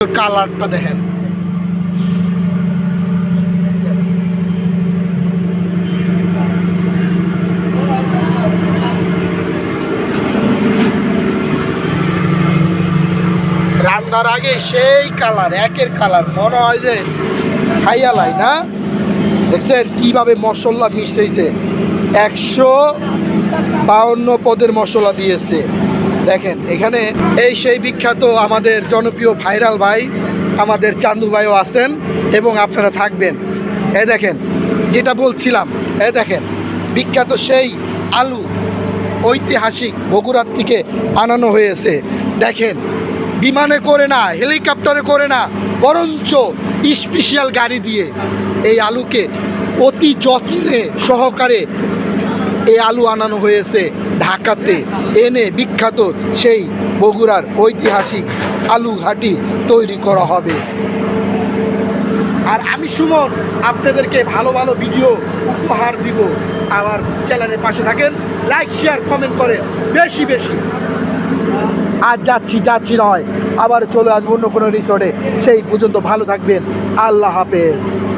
কালারটা দেখেন। রান্নার আগে সেই কালার একের কালার মনে হয় যে খাইয়ালাই না? দেখছেন কীভাবে মশলা মিশিয়েছে একশো বাউন্ন পদের মশলা দিয়েছে। দেখেন, এখানে এই সেই বিখ্যাত আমাদের জনপ্রিয় ভাইরাল ভাই, আমাদের চান্দু ভাইও আছেন এবং আপনারা থাকবেন। এ দেখেন, যেটা বলছিলাম, এ দেখেন, বিখ্যাত সেই আলু ঐতিহাসিক বগুড়ার থেকে আনানো হয়েছে। দেখেন, বিমানে করে না, হেলিকপ্টারে করে না, বরঞ্চ স্পেশাল গাড়ি দিয়ে এই আলুকে অতি যত্নে সহকারে এই আলু আনানো হয়েছে ঢাকাতে। এনে বিখ্যাত সেই বগুড়ার ঐতিহাসিক আলু ঘাটি তৈরি করা হবে। আর আমি সুমন, আপনাদেরকে ভালো ভালো ভিডিও উপহার দিব। আমার চ্যানেলের পাশে থাকেন, লাইক, শেয়ার, কমেন্ট করেন। বেশি বেশি। আর যাচ্ছি যাচ্ছি নয়। আবার চলে আসব অন্য কোনো রিসোর্টে সেই পর্যন্ত ভালো থাকবেন। আল্লাহ হাফেজ।